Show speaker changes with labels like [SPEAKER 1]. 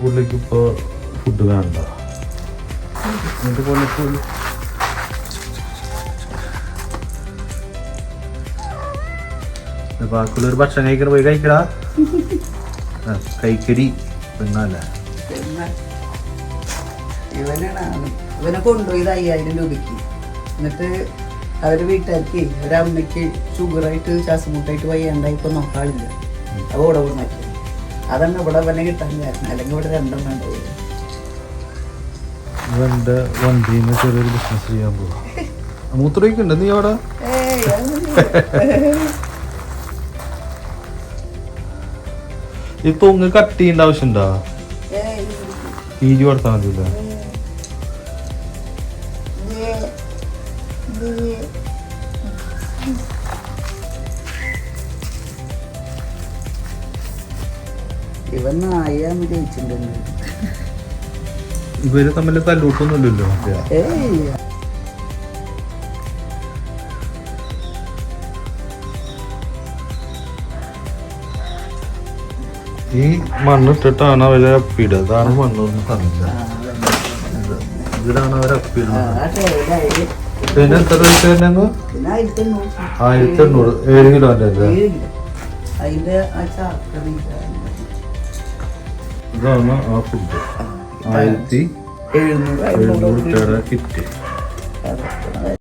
[SPEAKER 1] പുള്ളിക്ക് ഇപ്പോൾ ഫുഡ് വേണ്ട. എന്നിട്ട് പുള്ളിക്ക് ബാക്കിയുള്ളൊരു ഭക്ഷണം കഴിക്കണ പോയി കഴിക്കടാ.
[SPEAKER 2] കൈക്കടി ആൾ. ഇവനെ കൊണ്ടുപോയത് അയ്യായിരം രൂപയ്ക്ക്. എന്നിട്ട് അവർ വീട്ടുകാർക്ക് ഒരമ്മയ്ക്ക് ഷുഗറായിട്ട് ശ്വാസമുട്ടായിട്ട് വയ്യാണ്ടായിപ്പോ നോക്കാളില്ല അത് ഇവിടെ കൊണ്ടാക്കി അതാണ് ഇവിടെ വന്നെങ്കിൽ തന്നെയായിരുന്നു അല്ലെങ്കിൽ ഇവിടെ രണ്ടെണ്ണം പോയി
[SPEAKER 1] ഇവന്റെ വണ്ടിയിൽ നിന്ന് ചെറിയൊരു ബിസിനസ് ചെയ്യാൻ മൂത്രയ്ക്കുണ്ട് നീ അവിടെ? ഈ തൊങ്ങ് കട്ട് ചെയ്യേണ്ട ആവശ്യമുണ്ടോ? ഈജി കൊടുത്താൽ മതിയില്ല?
[SPEAKER 2] ഇവൻ
[SPEAKER 1] ഇവർ തമ്മിൽ തല്ലൂട്ടൊന്നുമില്ലല്ലോ മറ്റേ.
[SPEAKER 2] ഏയ്.
[SPEAKER 1] ഈ മണ്ണിട്ടിട്ടാണ് അവരെ അപ്പിടുക അതാണ് മണ്ണൊന്നും
[SPEAKER 2] തന്നില്ല.
[SPEAKER 1] ഇതിലാണ് അവർ അപ്പിടുന്നത്. പിന്നെ എത്ര പൈസ
[SPEAKER 2] തന്നെ ആയിരത്തി എണ്ണൂറ്.
[SPEAKER 1] ആയിരത്തി എണ്ണൂറ് ഏഴ് കിലോന്റെ അല്ലേ? ഇതാണ് ആ ഫുഡ് ആയിരത്തി
[SPEAKER 2] എഴുന്നൂറ്
[SPEAKER 1] കിറ്റ്